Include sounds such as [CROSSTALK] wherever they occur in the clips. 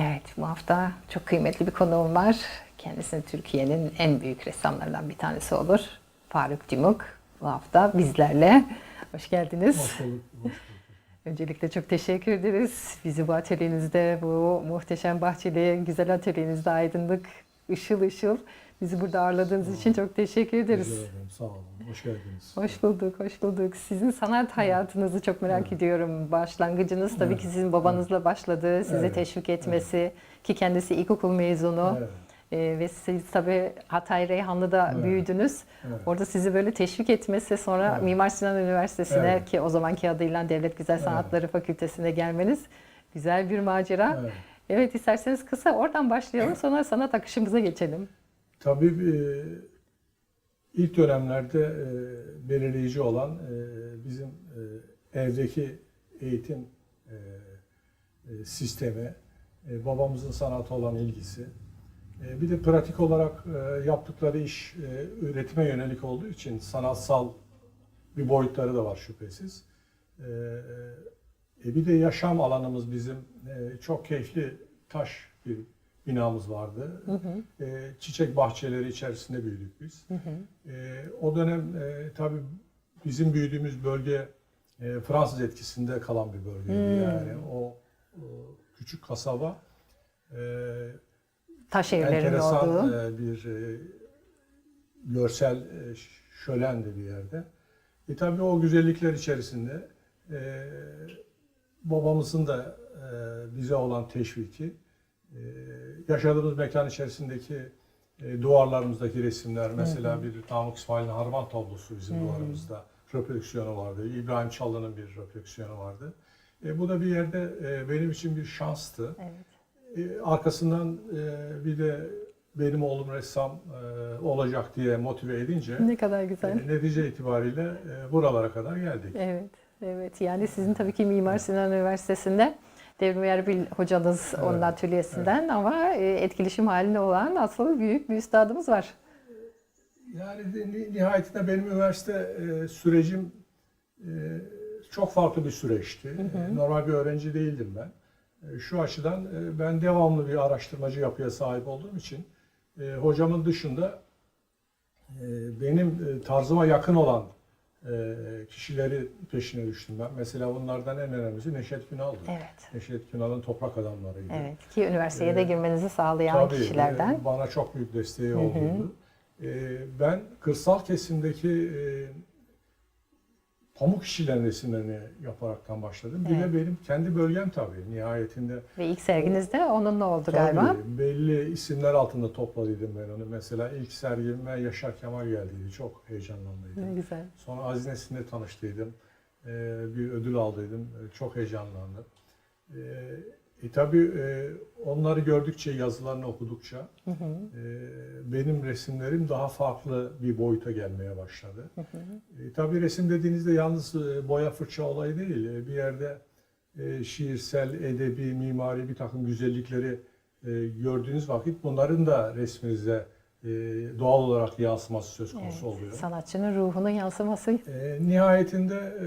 Evet, bu hafta çok kıymetli bir konuğum var. Kendisi Türkiye'nin en büyük ressamlarından bir tanesi olur. Faruk Cimuk bu hafta bizlerle. Hoş geldiniz. Hoş bulduk. Hoş bulduk. Öncelikle çok teşekkür ederiz. Bizi bu atölyenizde, bu muhteşem bahçeli, güzel atölyenizde aydınlık, ışıl ışıl bizi burada ağırladığınız için çok teşekkür ederiz. Rica ederim. Sağ olun. Hoş geldiniz. Hoş bulduk, hoş bulduk. Sizin sanat hayatınızı çok merak Evet. ediyorum. Başlangıcınız tabii Evet. ki sizin babanızla başladı. Sizi Evet. teşvik etmesi ki kendisi ilkokul mezunu. Evet, Ee, ve siz tabii Hatay Reyhanlı'da Evet. büyüdünüz. evet. Orada sizi böyle teşvik etmesi sonra Evet. Mimar Sinan Üniversitesi'ne Evet. ki o zamanki adıyla Devlet Güzel Evet. Sanatları Fakültesi'ne gelmeniz güzel bir macera. Evet. evet. isterseniz kısa oradan başlayalım [CLEARS THROAT] sonra sanat akışımıza geçelim. Tabii e, ilk dönemlerde e, belirleyici olan e, bizim evdeki eğitim sistemi, babamızın sanata olan ilgisi, bir de pratik olarak yaptıkları iş üretime yönelik olduğu için sanatsal bir boyutları da var şüphesiz. Bir de yaşam alanımız bizim çok keyifli taş bir binamız vardı. E, çiçek bahçeleri içerisinde büyüdük biz. E, o dönem e, tabii bizim büyüdüğümüz bölge e, Fransız etkisinde kalan bir bölgeydi. Yani o, o küçük kasaba e, Taş enteresan olduğu. e, bir e, görsel e, şölendi bir yerde. E tabii o güzellikler içerisinde e, babamızın da e, bize olan teşviki, e, yaşadığımız mekan içerisindeki e, duvarlarımızdaki resimler, mesela bir Namık İsmail'in Harman tablosu bizim duvarımızda reprodüksiyonu vardı. İbrahim Çallı'nın bir reprodüksiyonu vardı. E, bu da bir yerde e, benim için bir şanstı. Evet. E, arkasından e, bir de benim oğlum ressam e, olacak diye motive edince Ne kadar güzel. e, netice itibariyle e, buralara kadar geldik. Evet, evet. Yani sizin tabii ki Mimar Sinan Üniversitesi'nde Devrim Erbil hocanız Evet, onun atölyesinden ama e, etkileşim halinde olan asıl büyük bir üstadımız var. Yani de- ni- nihayetinde benim üniversite e, sürecim e, çok farklı bir süreçti. E, Normal bir öğrenci değildim ben. Şu açıdan ben devamlı bir araştırmacı yapıya sahip olduğum için hocamın dışında benim tarzıma yakın olan kişileri peşine düştüm ben. Mesela bunlardan en önemlisi Neşet Günal'dı. Evet. Neşet Günal'ın toprak adamlarıydı. Evet. Ki üniversiteye de Ee, girmenizi sağlayan Tabii, kişilerden. e, bana çok büyük desteği oldu. E, ben kırsal kesimdeki e, pamuk işçilerin resimlerini yaparaktan başladım. Bir Evet. de benim kendi bölgem tabii nihayetinde. Ve ilk serginiz de onunla oldu Tabii galiba. belli isimler altında topladıydım ben onu. Mesela ilk sergime Yaşar Kemal geldiydi. Çok heyecanlandıydım. Ne güzel. Sonra Aziz Nesin'le tanıştıydım. Ee, bir ödül aldıydım. Ee, Çok heyecanlandım. E, tabii e, onları gördükçe, yazılarını okudukça e, benim resimlerim daha farklı bir boyuta gelmeye başladı. E, tabii resim dediğinizde yalnız e, boya fırça olayı değil. E, bir yerde e, şiirsel, edebi, mimari bir takım güzellikleri e, gördüğünüz vakit bunların da resminize e, doğal olarak yansıması söz Evet. konusu oluyor. Sanatçının ruhunun yansıması. E, nihayetinde e,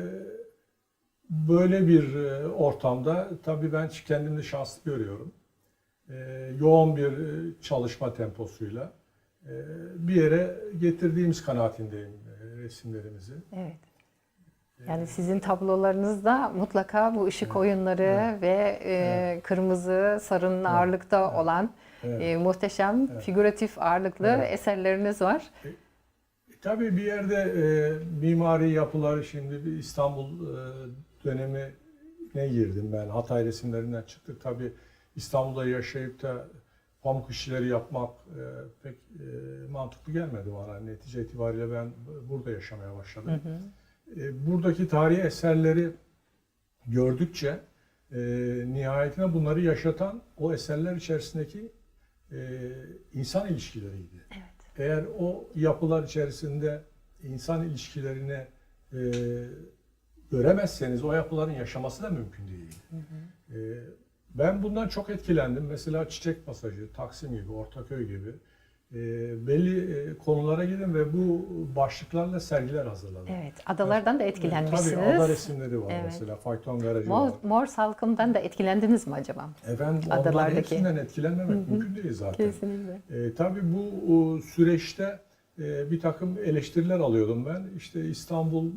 böyle bir e, ortamda tabii ben kendimi şanslı görüyorum. E, yoğun bir e, çalışma temposuyla bir yere getirdiğimiz kanaatindeyim resimlerimizi. Evet. Yani sizin tablolarınızda mutlaka bu ışık oyunları ve e, kırmızı, sarının ağırlıkta olan Evet. e, muhteşem Evet. figüratif ağırlıklı Evet. eserleriniz var. E, Tabii bir yerde e, mimari yapıları şimdi İstanbul e, dönemine girdim ben. Hatay resimlerinden çıktık. Tabii İstanbul'da yaşayıp da pamuk işçileri yapmak e, pek e, mantıklı gelmedi bana. Netice itibariyle ben burada yaşamaya başladım. E, buradaki tarihi eserleri gördükçe e, nihayetinde bunları yaşatan o eserler içerisindeki e, insan ilişkileriydi. Evet. Eğer o yapılar içerisinde insan ilişkilerini e, göremezseniz o yapıların yaşaması da mümkün değil. E, ben bundan çok etkilendim. Mesela Çiçek Pasajı, Taksim gibi, Ortaköy gibi e, belli e, konulara gidin ve bu başlıklarla sergiler hazırladım. Evet, adalardan da etkilenmişsiniz. Tabii ada resimleri var Evet. mesela. Fayton garajı Mor, var. mor salkımdan da etkilendiniz mi acaba? Efendim onların Adalardaki. hepsinden etkilenmemek mümkün değil zaten. Kesinlikle. E, tabii bu o, süreçte e, bir takım eleştiriler alıyordum ben. İşte İstanbul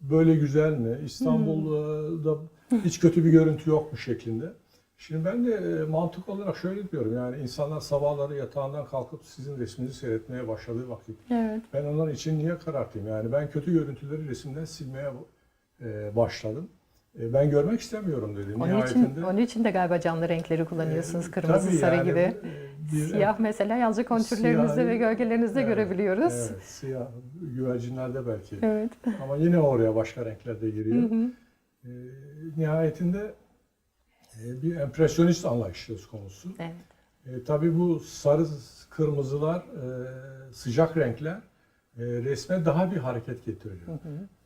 böyle güzel mi? İstanbul'da hiç kötü bir görüntü yok mu şeklinde. Şimdi ben de e, mantık olarak şöyle diyorum yani insanlar sabahları yatağından kalkıp sizin resminizi seyretmeye başladığı vakit Evet. ben onlar için niye karartayım? Yani ben kötü görüntüleri resimden silmeye e, başladım. E, ben görmek istemiyorum dedim. Onun için, Nihayetinde onun için de galiba canlı renkleri kullanıyorsunuz. Kırmızı, tabii sarı yani, gibi. Bir- Siyah mesela yalnızca kontürlerinizde Siyah- ve gölgelerinizde Evet, görebiliyoruz. Evet, siyah güvercinlerde belki. Evet. Ama yine oraya başka renkler de giriyor. E, nihayetinde e, bir empresyonist anlayış söz konusu. Evet. E, tabii bu sarı, kırmızılar, e, sıcak renkler e, resme daha bir hareket getiriyor.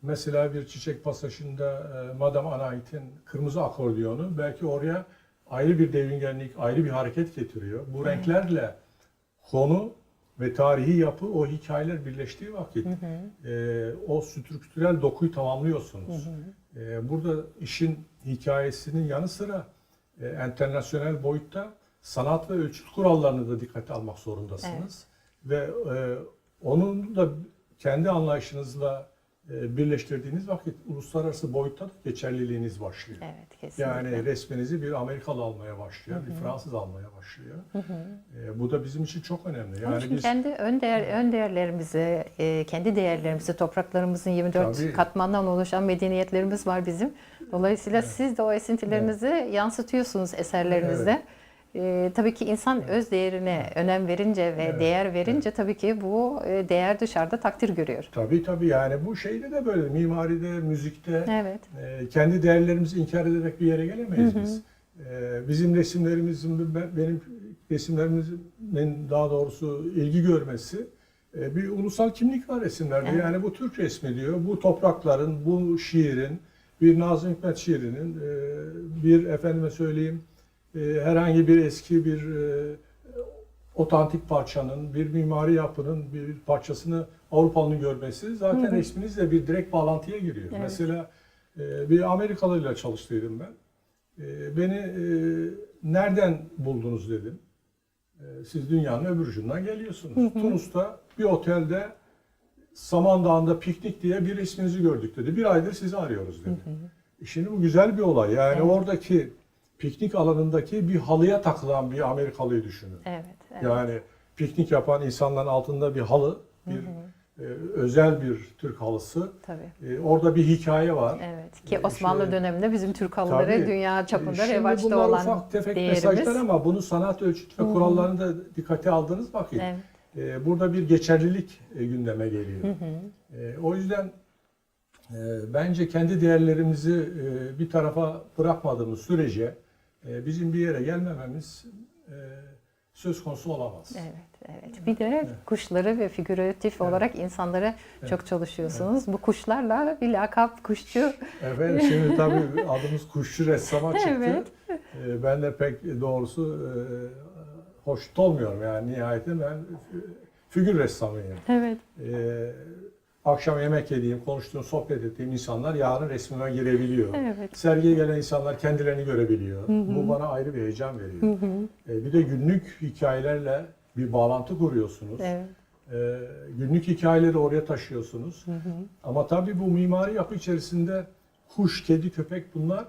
Mesela bir çiçek pasajında e, Madame Anait'in kırmızı akordiyonu belki oraya ayrı bir devingenlik, ayrı bir hareket getiriyor. Bu renklerle konu ve tarihi yapı o hikayeler birleştiği vakit e, o strüktürel dokuyu tamamlıyorsunuz. E, burada işin hikayesinin yanı sıra e, enternasyonel boyutta sanat ve ölçüt kurallarını da dikkate almak zorundasınız. Ve e, onun da kendi anlayışınızla birleştirdiğiniz vakit uluslararası boyutta da geçerliliğiniz başlıyor. Evet, kesinlikle. Yani resminizi bir Amerikalı almaya başlıyor, bir Fransız almaya başlıyor. E, bu da bizim için çok önemli. Onun Yani için biz kendi ön değer ön değerlerimizi, e, kendi değerlerimizi, topraklarımızın 24 Tabii. katmandan oluşan medeniyetlerimiz var bizim. Dolayısıyla siz de o esintilerinizi yansıtıyorsunuz eserlerinizde. E, tabii ki insan öz değerine önem verince ve Evet, değer verince tabii ki bu e, değer dışarıda takdir görüyor. tabii tabii yani bu şeyde de böyle mimaride, müzikte Evet. e, kendi değerlerimizi inkar ederek bir yere gelemeyiz biz. E, bizim resimlerimizin, be- benim resimlerimizin daha doğrusu ilgi görmesi e, bir ulusal kimlik var resimlerde. Evet. Yani bu Türk resmi diyor. Bu toprakların, bu şiirin, bir Nazım Hikmet şiirinin, e, bir efendime söyleyeyim herhangi bir eski bir e, otantik parçanın, bir mimari yapının bir parçasını Avrupalı'nın görmesi zaten resminizle bir direkt bağlantıya giriyor. Evet. Mesela e, bir Amerikalıyla çalıştıydım ben. E, Beni nereden buldunuz dedim. Siz dünyanın öbür ucundan geliyorsunuz. Tunus'ta bir otelde Samandağ'ında piknik diye bir resminizi gördük dedi. Bir aydır sizi arıyoruz dedi. E Şimdi bu güzel bir olay. Yani oradaki piknik alanındaki bir halıya takılan bir Amerikalıyı düşünün. Evet. evet. Yani piknik yapan insanların altında bir halı, bir e, özel bir Türk halısı. Tabii. E, orada bir hikaye var. Evet ki E, Osmanlı işte- döneminde bizim Türk halıları Tabii. dünya çapında E, Şimdi revaçta olan ufak tefek değerimiz. mesajlar ama bunu sanat ölçüt ve kurallarını da dikkate aldığınız vakit Evet. e, burada bir geçerlilik e, gündeme geliyor. E, o yüzden bence kendi değerlerimizi bir tarafa bırakmadığımız sürece bizim bir yere gelmememiz e, söz konusu olamaz. Evet, evet. Bir de kuşları ve figüratif olarak insanlara çok çalışıyorsunuz. Bu kuşlarla bir lakap kuşçu. Efendim şimdi tabii adımız kuşçu ressama çıktı. Evet. E, ben de pek doğrusu e, hoşnut olmuyorum yani nihayetinde ben figür ressamıyım. Evet. E, akşam yemek yediğim, konuştuğum, sohbet ettiğim insanlar yarın resmime girebiliyor. Evet. Sergiye gelen insanlar kendilerini görebiliyor. Bu bana ayrı bir heyecan veriyor. E, bir de günlük hikayelerle bir bağlantı kuruyorsunuz. Evet. E, günlük hikayeleri oraya taşıyorsunuz. Ama tabii bu mimari yapı içerisinde kuş, kedi, köpek bunlar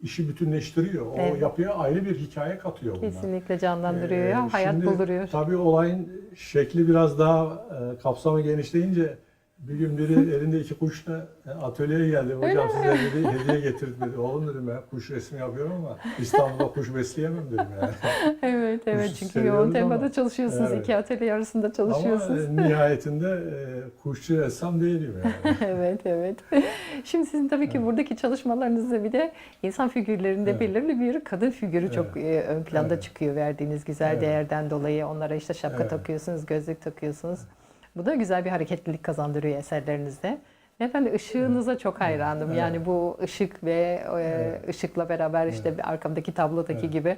işi bütünleştiriyor. O Evet. yapıya ayrı bir hikaye katıyor bunlar. Kesinlikle canlandırıyor Ee, ya, hayat şimdi bulduruyor. Tabii olayın şekli biraz daha e, kapsamı genişleyince bir gün biri [LAUGHS] elinde iki kuşla e, atölyeye geldi. Hocam size dedi, hediye getirdim dedi. Oğlum dedim ben kuş resmi yapıyorum ama İstanbul'da kuş besleyemem dedim yani. [LAUGHS] Evet, evet. Kuş Çünkü yoğun tempoda ama- çalışıyorsunuz. Evet. İki atölye arasında ama çalışıyorsunuz. e, nihayetinde e, kuşçu ressam değilim yani. [LAUGHS] evet, evet. Şimdi sizin tabii ki buradaki çalışmalarınızda bir de insan figürlerinde Evet. belirli bir kadın figürü çok e, ön planda Evet. çıkıyor verdiğiniz güzel Evet. değerden dolayı. Onlara işte şapka Evet. takıyorsunuz, gözlük takıyorsunuz. Bu da güzel bir hareketlilik kazandırıyor eserlerinizde. Ve de ışığınıza çok hayranım. Evet. Yani bu ışık ve e, Evet. ışıkla beraber işte bir arkamdaki tablodaki Evet. gibi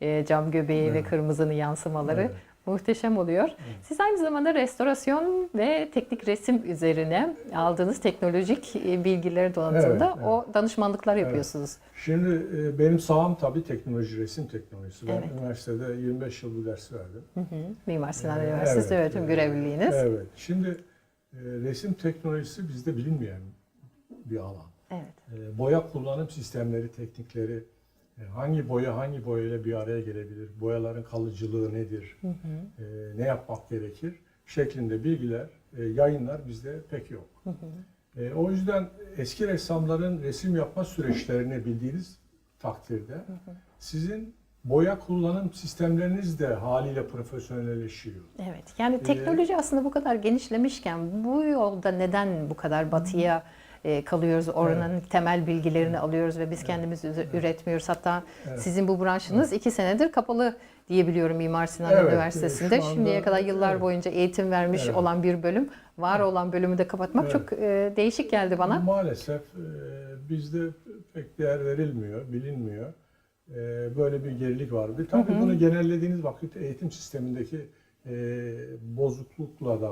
e, cam göbeği ve Evet. kırmızının yansımaları. Evet. Muhteşem oluyor. Siz aynı zamanda restorasyon ve teknik resim üzerine aldığınız teknolojik e, bilgileri donatımda Evet, evet. o danışmanlıklar yapıyorsunuz. Şimdi e, benim saham tabii teknoloji, resim teknolojisi. Ben Evet. üniversitede 25 yıl bu dersi verdim. Hı hı. Mimar Sinan Ee, Üniversitesi evet, öğretim e, görevliliğiniz. Evet. Şimdi resim teknolojisi bizde bilinmeyen bir alan. Evet. Boya kullanım sistemleri, teknikleri, hangi boya hangi boyayla bir araya gelebilir, boyaların kalıcılığı nedir, Hı hı. e, ne yapmak gerekir şeklinde bilgiler, e, yayınlar bizde pek yok. Hı hı. E, o yüzden eski ressamların resim yapma süreçlerini bildiğiniz takdirde sizin boya kullanım sistemleriniz de haliyle profesyonelleşiyor. Evet. Yani teknoloji aslında bu kadar genişlemişken bu yolda neden bu kadar batıya e, kalıyoruz? Oranın temel bilgilerini alıyoruz ve biz kendimiz üze- üretmiyoruz. Hatta Evet. sizin bu branşınız iki senedir kapalı diyebiliyorum Mimar Sinan Evet, Üniversitesi'nde. anda- Şimdiye kadar yıllar evet. boyunca eğitim vermiş Evet. olan bir bölüm, var olan bölümü de kapatmak Evet. çok e, değişik geldi bana. Maalesef e, bizde pek değer verilmiyor, bilinmiyor. E, böyle bir gerilik var. Bir, tabii bunu genellediğiniz vakit eğitim sistemindeki e, bozuklukla da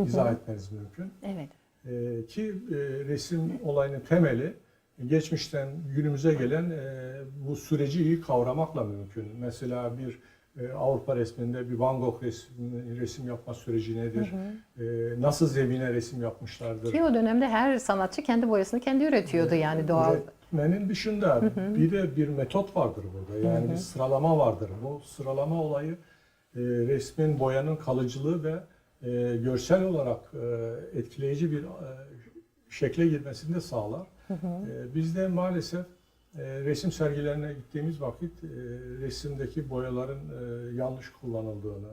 e, izah etmeniz mümkün. Evet. E, ki e, resim olayının temeli geçmişten günümüze gelen e, bu süreci iyi kavramakla mümkün. Mesela bir e, Avrupa resminde bir Van Gogh resim, resim yapma süreci nedir? E, nasıl zemine resim yapmışlardır? Ki o dönemde her sanatçı kendi boyasını kendi üretiyordu yani doğal. Üretmenin dışında bir de bir metot vardır burada. Yani bir sıralama vardır. Bu sıralama olayı e, resmin boyanın kalıcılığı ve e, görsel olarak e, etkileyici bir e, şekle girmesini de sağlar. E, bizde maalesef e, resim sergilerine gittiğimiz vakit e, resimdeki boyaların e, yanlış kullanıldığını,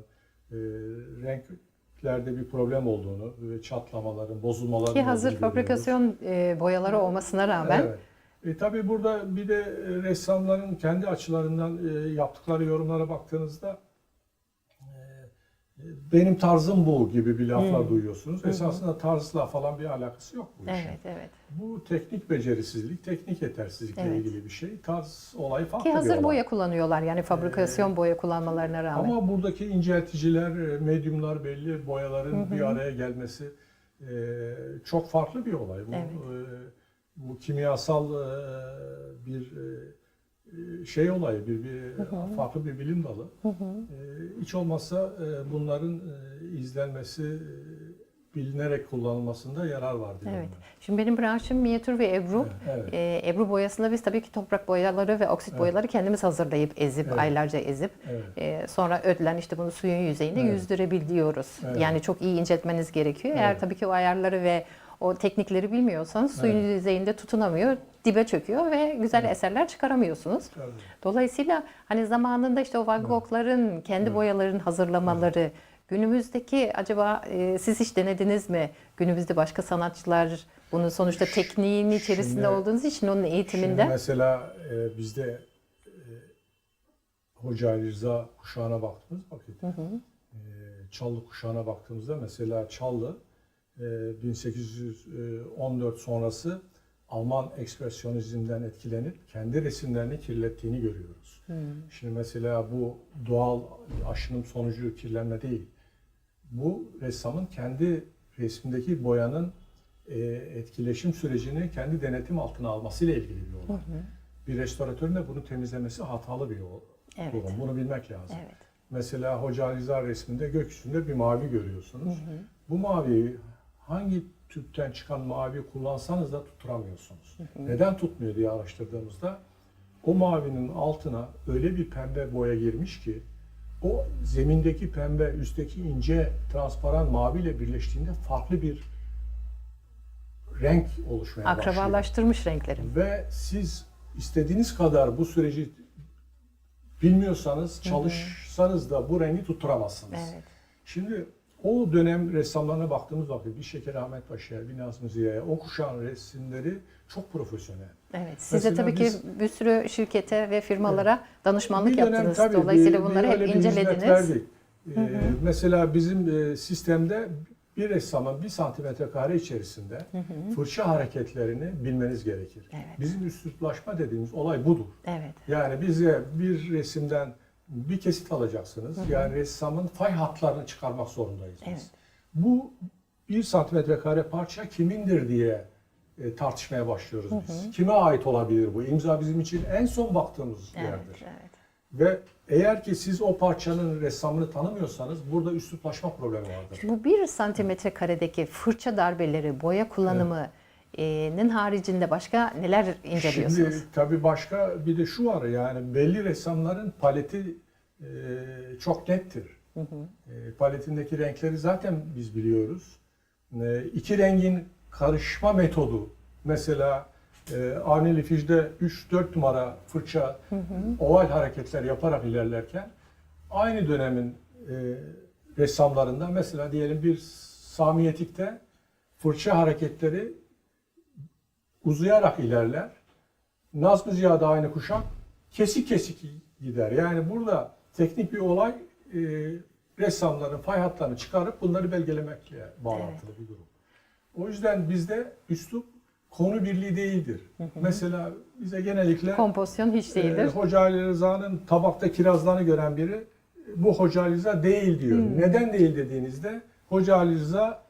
e, renklerde bir problem olduğunu ve çatlamaların, bozulmaların Ki hazır fabrikasyon e, boyaları olmasına rağmen Evet. E, tabii burada bir de e, ressamların kendi açılarından e, yaptıkları yorumlara baktığınızda benim tarzım bu gibi bir laflar duyuyorsunuz. Esasında tarzla falan bir alakası yok bu işin. Evet, evet. Bu teknik becerisizlik, teknik yetersizlikle Evet. ilgili bir şey. Tarz olayı farklı Ki hazır olay. boya kullanıyorlar yani fabrikasyon boya kullanmalarına rağmen. Ama buradaki incelticiler, e, medyumlar belli, boyaların bir araya gelmesi e, çok farklı bir olay. Bu, Evet. e, bu kimyasal e, bir e, şey olayı, bir, bir farklı bir bilim dalı. E, hiç olmazsa e, bunların e, izlenmesi, e, bilinerek kullanılmasında yarar var diyorum Evet. Şimdi benim branşım minyatür ve ebru. ben. Evet. Ee, ebru boyasında biz tabii ki toprak boyaları ve oksit boyaları kendimiz hazırlayıp ezip Evet. aylarca ezip Evet. e, sonra ödülen işte bunu suyun yüzeyinde Evet. yüzdürebiliyoruz. Evet. Yani çok iyi inceltmeniz gerekiyor. Eğer Evet. tabii ki o ayarları ve o teknikleri bilmiyorsanız suyun Evet. yüzeyinde tutunamıyor, dibe çöküyor ve güzel eserler çıkaramıyorsunuz. Tabii. Dolayısıyla hani zamanında işte o Van Gogh'ların kendi boyaların hazırlamaları günümüzdeki acaba e, siz hiç denediniz mi? Günümüzde başka sanatçılar bunun sonuçta tekniğin içerisinde Şimdi- olduğunuz için onun eğitiminde. Şimdi mesela e, bizde e, Hoca Rıza kuşağına baktığımız vakit, e, Çallı kuşağına baktığımızda mesela Çallı e, 1814 sonrası Alman ekspresyonizmden etkilenip kendi resimlerini kirlettiğini görüyoruz. Şimdi mesela bu doğal aşınım sonucu kirlenme değil. Bu ressamın kendi resmindeki boyanın e, etkileşim sürecini kendi denetim altına almasıyla ilgili bir olay. Bir restoratörün de bunu temizlemesi hatalı bir yol. Evet. durum. Bunu bilmek lazım. Evet. Mesela Hoca Ali Rıza resminde gökyüzünde bir mavi görüyorsunuz. Bu maviyi hangi tüpten çıkan maviyi kullansanız da tutturamıyorsunuz. Neden tutmuyor diye araştırdığımızda o mavinin altına öyle bir pembe boya girmiş ki o zemindeki pembe üstteki ince transparan maviyle birleştiğinde farklı bir renk oluşmaya başlıyor. akrabalaştırmış renkleri. Ve siz istediğiniz kadar bu süreci bilmiyorsanız, çalışsanız da bu rengi tutturamazsınız. Evet. Şimdi o dönem ressamlarına baktığımız vakit bir Şeker Ahmet Paşa'ya, bir Nazım Ziya'ya o kuşağın resimleri çok profesyonel. Evet. Siz de tabii ki biz- bir sürü şirkete ve firmalara danışmanlık Bir dönem yaptınız. tabii Dolayısıyla bunları hep incelediniz. Ee, mesela bizim e, sistemde bir ressamın bir santimetre kare içerisinde fırça hareketlerini bilmeniz gerekir. Evet. Bizim üsluplaşma dediğimiz olay budur. Evet. Yani bize bir resimden bir kesit alacaksınız. Yani ressamın fay hatlarını çıkarmak zorundayız biz. Evet. Bu bir santimetre kare parça kimindir diye e, tartışmaya başlıyoruz biz. Kime ait olabilir bu? İmza bizim için en son baktığımız Evet, yerdir. evet. Ve eğer ki siz o parçanın ressamını tanımıyorsanız burada üsluplaşma problemi vardır. Bu bir santimetre karedeki fırça darbeleri, boya kullanımının haricinde başka neler inceliyorsunuz? Şimdi tabii başka bir de şu var yani belli ressamların paleti e, çok nettir. E, paletindeki renkleri zaten biz biliyoruz. E, iki rengin karışma metodu mesela e, Avni Lifij'de 3-4 numara fırça oval hareketler yaparak ilerlerken aynı dönemin e, ressamlarında mesela diyelim bir Sami Yetik'te fırça hareketleri uzayarak ilerler. Nazmi Ziya da aynı kuşak kesik kesik gider. Yani burada teknik bir olay e, ressamların fay hatlarını çıkarıp bunları belgelemekle bağlantılı bir durum. O yüzden bizde üslup konu birliği değildir. Mesela bize genellikle Kompozisyon hiç değildir. e, Hoca Ali Rıza'nın tabakta kirazlarını gören biri bu Hoca Ali Rıza değil diyor. Hmm. Neden değil dediğinizde Hoca Ali Rıza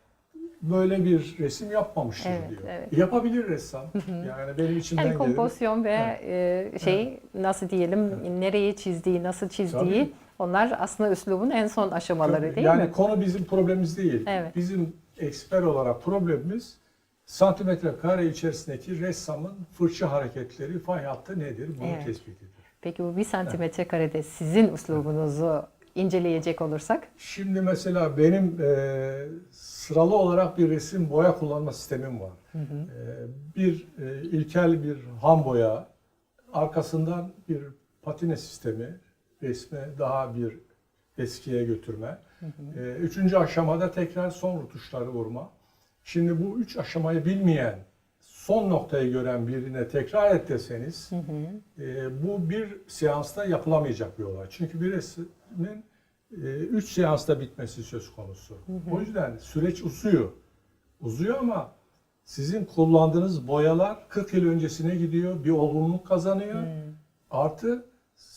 böyle bir resim yapmamıştır Evet, diyor. evet. Yapabilir ressam. Yani benim içimden Yani kompozisyon ve e, şey nasıl diyelim nereyi çizdiği, nasıl çizdiği Tabii. onlar aslında üslubun en son aşamaları değil yani mi? konu bizim problemimiz değil. Evet. Bizim eksper olarak problemimiz santimetre kare içerisindeki ressamın fırça hareketleri, fay hattı nedir? Bunu Evet. tespitidir. Peki bu bir santimetre karede sizin üslubunuzu inceleyecek olursak? Şimdi mesela benim e, sıralı olarak bir resim boya kullanma sistemim var. E, bir e, ilkel bir ham boya, arkasından bir patine sistemi, resme daha bir eskiye götürme. E, üçüncü aşamada tekrar son rutuşları vurma. Şimdi bu üç aşamayı bilmeyen, son noktayı gören birine tekrar et deseniz, e, bu bir seansta yapılamayacak bir olay. Çünkü bir resmin e, üç seansta bitmesi söz konusu. O yüzden süreç uzuyor. Uzuyor ama sizin kullandığınız boyalar 40 yıl öncesine gidiyor, bir olgunluk kazanıyor. Artı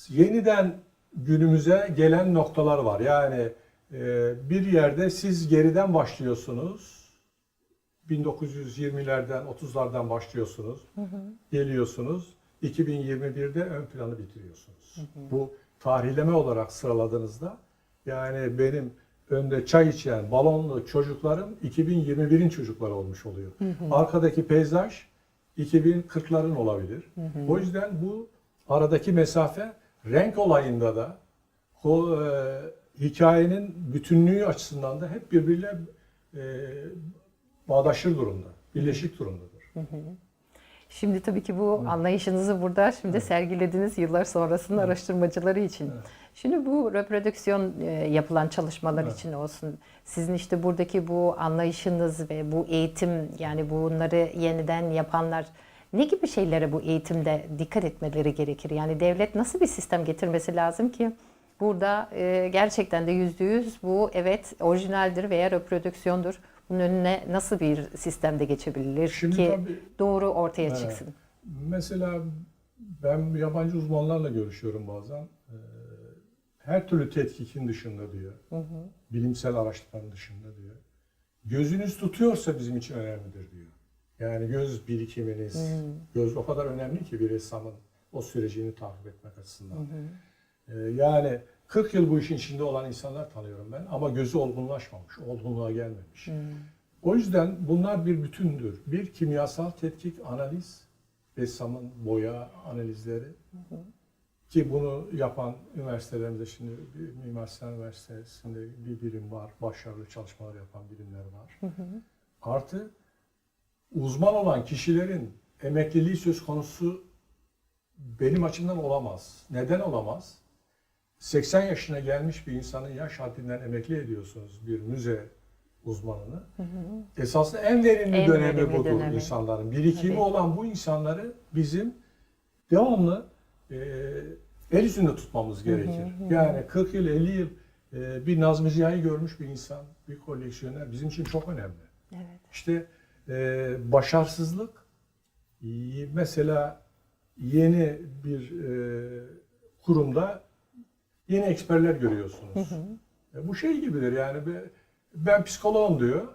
yeniden günümüze gelen noktalar var. Yani e, bir yerde siz geriden başlıyorsunuz. 1920'lerden, 30'lardan başlıyorsunuz. Geliyorsunuz. 2021'de ön planı bitiriyorsunuz. Bu tarihleme olarak sıraladığınızda yani benim önde çay içen balonlu çocuklarım 2021'in çocukları olmuş oluyor. Arkadaki peyzaj 2040'ların olabilir. O yüzden bu aradaki mesafe renk olayında da o, e, hikayenin bütünlüğü açısından da hep birbiriyle e, bağdaşır durumda, birleşik durumdadır. Şimdi tabii ki bu anlayışınızı burada şimdi sergilediniz yıllar sonrasının araştırmacıları için. Şimdi bu reprodüksiyon e, yapılan çalışmalar Evet. için olsun. Sizin işte buradaki bu anlayışınız ve bu eğitim yani bunları yeniden yapanlar ne gibi şeylere bu eğitimde dikkat etmeleri gerekir? Yani devlet nasıl bir sistem getirmesi lazım ki burada e, gerçekten de yüzde yüz bu evet orijinaldir veya reprodüksiyondur. Bunun önüne nasıl bir sistemde geçebilir Şimdi ki tabii- doğru ortaya Evet. çıksın? Mesela ben yabancı uzmanlarla görüşüyorum bazen. Ee, Her türlü tetkikin dışında diyor. Bilimsel araştırmanın dışında diyor. Gözünüz tutuyorsa bizim için önemlidir diyor. Yani göz birikiminiz, göz o kadar önemli ki bir ressamın o sürecini takip etmek açısından. Ee, Yani 40 yıl bu işin içinde olan insanlar tanıyorum ben ama gözü olgunlaşmamış, olgunluğa gelmemiş. O yüzden bunlar bir bütündür. Bir kimyasal tetkik, analiz, ressamın boya analizleri ki bunu yapan üniversitelerimizde şimdi Mimar Sinan Üniversitesi'nde bir birim var, başarılı çalışmalar yapan birimler var. Artı uzman olan kişilerin emekliliği söz konusu benim açımdan olamaz. Neden olamaz? 80 yaşına gelmiş bir insanın yaş haddinden emekli ediyorsunuz bir müze uzmanını. Esasında en verimli En dönemi verimli budur dönemi. insanların. Birikimi Tabii. olan bu insanları bizim devamlı e, el üstünde tutmamız gerekir. Yani 40 yıl, 50 yıl e, bir Nazmi Ziya'yı görmüş bir insan, bir koleksiyoner bizim için çok önemli. Evet. İşte e, başarısızlık mesela yeni bir e, kurumda yeni eksperler görüyorsunuz. E, bu şey gibidir yani be- ben psikoloğum diyor.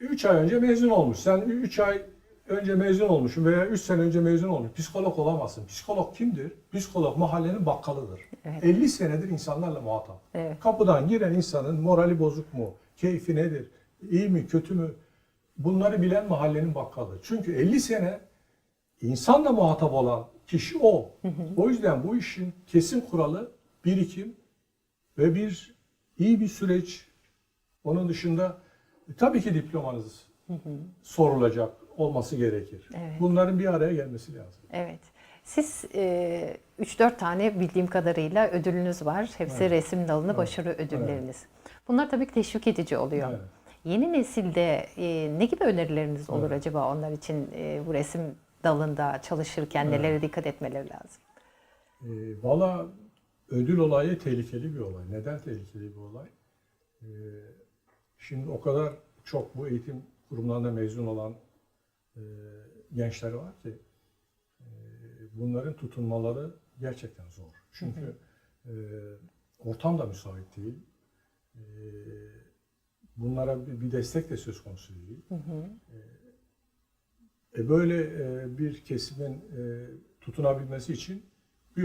3 ay önce mezun olmuş. Sen 3 ay önce mezun olmuşsun veya 3 sene önce mezun olmuş. Psikolog olamazsın. Psikolog kimdir? Psikolog mahallenin bakkalıdır. Evet. 50 senedir insanlarla muhatap. Evet. Kapıdan giren insanın morali bozuk mu? Keyfi nedir? İyi mi, kötü mü? Bunları bilen mahallenin bakkalı. Çünkü 50 sene insanla muhatap olan kişi o. O yüzden bu işin kesin kuralı birikim ve bir iyi bir süreç. Onun dışında e, tabii ki diplomanız sorulacak olması gerekir. Evet. Bunların bir araya gelmesi lazım. Evet. Siz e, 3-4 tane bildiğim kadarıyla ödülünüz var. Hepsi Evet. resim dalını başarı ödülleriniz. Bunlar tabii ki teşvik edici oluyor. Evet. Yeni nesilde e, ne gibi önerileriniz olur acaba onlar için e, bu resim dalında çalışırken nelere dikkat etmeleri lazım? E, Valla ödül olayı tehlikeli bir olay. Neden tehlikeli bir olay? E, şimdi o kadar çok bu eğitim kurumlarında mezun olan e, gençler var ki e, bunların tutunmaları gerçekten zor. Çünkü e, ortam da müsait değil. E, bunlara bir, destek de söz konusu değil. E, böyle e, bir kesimin e, tutunabilmesi için bir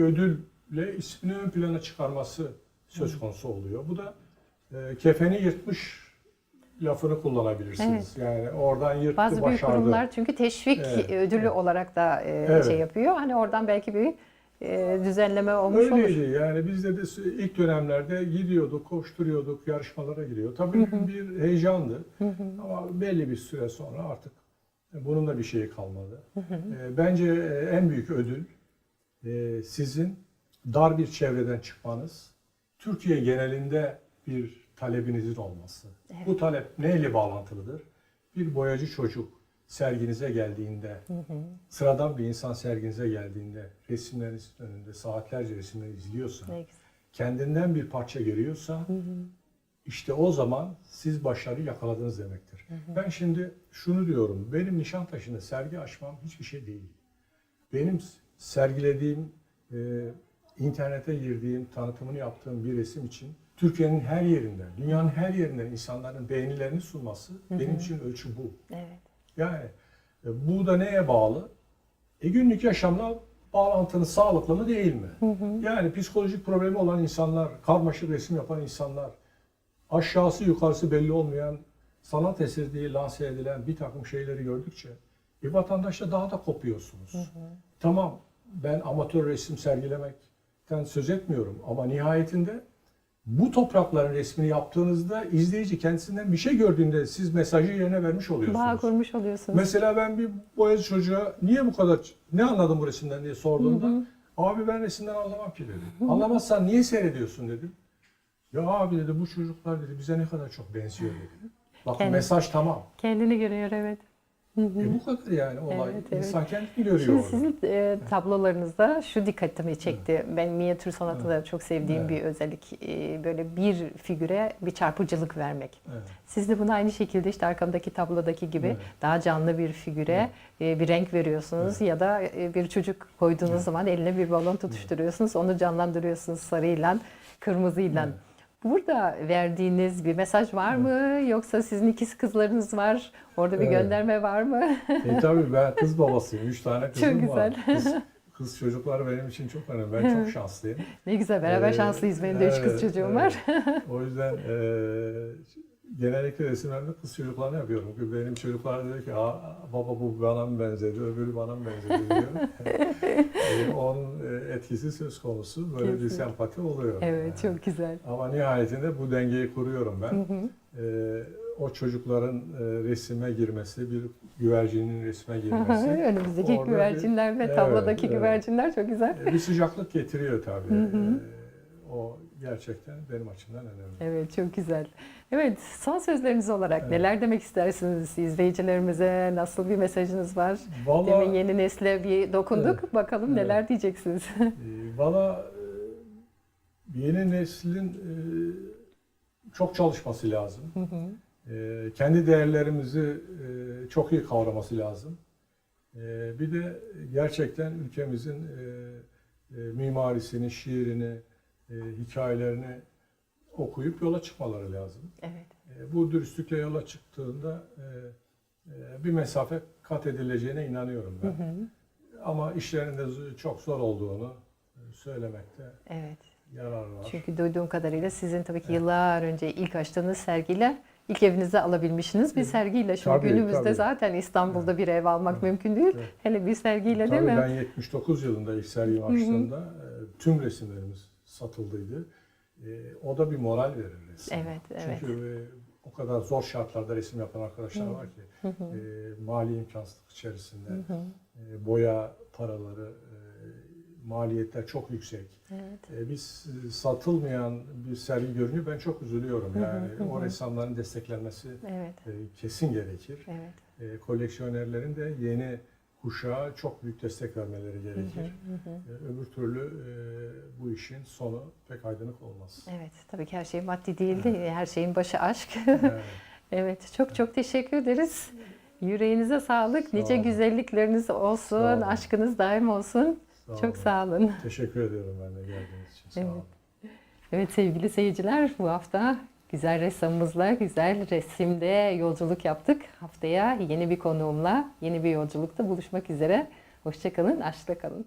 ödülle ismini ön plana çıkarması söz konusu oluyor. Bu da e, kefeni yırtmış lafını kullanabilirsiniz. Yani oradan yırttı, Bazı büyük başardı. kurumlar çünkü teşvik Evet, ödülü olarak da e, Evet. şey yapıyor. Hani oradan belki bir e, düzenleme olmuş olur. Öyleydi yani bizde de ilk dönemlerde gidiyorduk, koşturuyorduk, yarışmalara giriyor. Tabii bir heyecandı ama belli bir süre sonra artık bunun da bir şeyi kalmadı. E, Bence e, en büyük ödül e, sizin dar bir çevreden çıkmanız, Türkiye genelinde bir talebinizin olması. Bu talep neyle bağlantılıdır? Bir boyacı çocuk serginize geldiğinde, sıradan bir insan serginize geldiğinde, resimlerinizin önünde saatlerce resimleri izliyorsa, Ne kendinden bir parça görüyorsa, işte o zaman siz başarı yakaladınız demektir. Ben şimdi şunu diyorum, benim Nişantaşı'nda sergi açmam hiçbir şey değil. Benim sergilediğim, e, internete girdiğim, tanıtımını yaptığım bir resim için Türkiye'nin her yerinden, dünyanın her yerinden insanların beğenilerini sunması benim için ölçü bu. Evet. Yani e, bu da neye bağlı? E, günlük yaşamla bağlantının sağlıklı mı değil mi? Yani psikolojik problemi olan insanlar, karmaşık resim yapan insanlar, aşağısı yukarısı belli olmayan sanat eseri diye lanse edilen bir takım şeyleri gördükçe e, vatandaşla daha da kopuyorsunuz. Tamam ben amatör resim sergilemekten söz etmiyorum ama nihayetinde bu toprakların resmini yaptığınızda izleyici kendisinden bir şey gördüğünde siz mesajı yerine vermiş oluyorsunuz. Bağ kurmuş oluyorsunuz. Mesela ben bir boyacı çocuğa niye bu kadar ne anladın bu resimden diye sorduğumda abi ben resimden anlamam ki dedi. Anlamazsan niye seyrediyorsun dedim. Ya abi dedi bu çocuklar dedi bize ne kadar çok benziyor dedi. Bakın Kendi- mesaj tamam. Kendini görüyor evet. E bu kadar yani olay. Evet, evet. İnsan kendini görüyor Şimdi orada. sizin e, tablolarınızda şu dikkatimi çekti. Ben minyatür sanatı da çok sevdiğim Evet. bir özellik. E, böyle bir figüre bir çarpıcılık vermek. Evet. Siz de bunu aynı şekilde işte arkamdaki tablodaki gibi Evet. daha canlı bir figüre e, bir renk veriyorsunuz ya da e, bir çocuk koyduğunuz zaman eline bir balon tutuşturuyorsunuz. Onu canlandırıyorsunuz sarıyla, kırmızıyla. Evet. Burada verdiğiniz bir mesaj var mı? Yoksa sizin ikiz kızlarınız var. Orada bir Evet. gönderme var mı? E tabii ben kız babasıyım. Üç tane kızım Çok var. güzel. Kız, kız çocuklar benim için çok önemli. Ben çok şanslıyım. Ne güzel beraber Ee, şanslıyız. Benim de üç kız evet, çocuğum evet. var. O yüzden eee genellikle resimlerimde kız çocuklarını yapıyorum. Çünkü benim çocuklar diyor ki baba bu bana mı benzedi, öbürü bana mı benzedi diyor. Eee, [LAUGHS] onun e, etkisi söz konusu. Böyle bir Kesinlikle. sempati oluyor. Evet Yani. çok güzel. Ama nihayetinde bu dengeyi kuruyorum ben. Eee, o çocukların e, resime girmesi, bir güvercinin resme girmesi Önümüzdeki Orada bir- güvercinler ve Evet, tablodaki evet. güvercinler çok güzel. e, bir sıcaklık getiriyor tabii. Eee, o gerçekten benim açımdan önemli. Evet çok güzel. Evet son sözleriniz olarak Evet. neler demek istersiniz izleyicilerimize? Nasıl bir mesajınız var? Demin Vallahi yeni nesle bir dokunduk. Bakalım Evet. neler diyeceksiniz? e, valla e, yeni neslin e, çok çalışması lazım. E, kendi değerlerimizi çok iyi kavraması lazım. Bir de gerçekten ülkemizin mimarisini, şiirini, e, hikayelerini okuyup yola çıkmaları lazım. Evet. E, bu dürüstlükle yola çıktığında e, e, bir mesafe kat edileceğine inanıyorum ben. Ama işlerin de z- çok zor olduğunu e, söylemekte Evet. yarar var. Çünkü duyduğum kadarıyla sizin tabii ki yıllar önce ilk açtığınız sergiler ilk evinize alabilmişsiniz bir Evet. sergiyle. Şimdi Tabii, günümüzde tabii. zaten İstanbul'da bir ev almak Evet. mümkün değil. Evet. Hele bir sergiyle Tabii değil mi? ben 79 yılında ilk sergimi açtığımda e, tüm resimlerimiz satıldıydı. E, o da bir moral verir resme. Evet, evet. Çünkü e, o kadar zor şartlarda resim yapan arkadaşlar var ki e, mali imkansızlık içerisinde e, boya paraları, e, maliyetler çok yüksek. Evet. E, biz e, satılmayan bir sergi görünüyor. Ben çok üzülüyorum. Yani o ressamların desteklenmesi Evet. e, kesin gerekir. Evet. E, koleksiyonerlerin de yeni kuşağa çok büyük destek vermeleri gerekir. E, öbür türlü e, bu işin sonu pek aydınlık olmaz. Evet. Tabii ki her şey maddi değildi. Her şeyin başı aşk. Evet. [LAUGHS] evet. Çok çok teşekkür ederiz. Yüreğinize sağlık. Nice olun. güzellikleriniz olsun. Sağ. Aşkınız daim olsun. Sağ Çok olun. sağ olun. Teşekkür ediyorum ben de geldiğiniz için. Sağ Evet. olun. Evet sevgili seyirciler bu hafta güzel ressamımızla güzel resimde yolculuk yaptık. Haftaya yeni bir konuğumla yeni bir yolculukta buluşmak üzere. Hoşçakalın, aşkla kalın.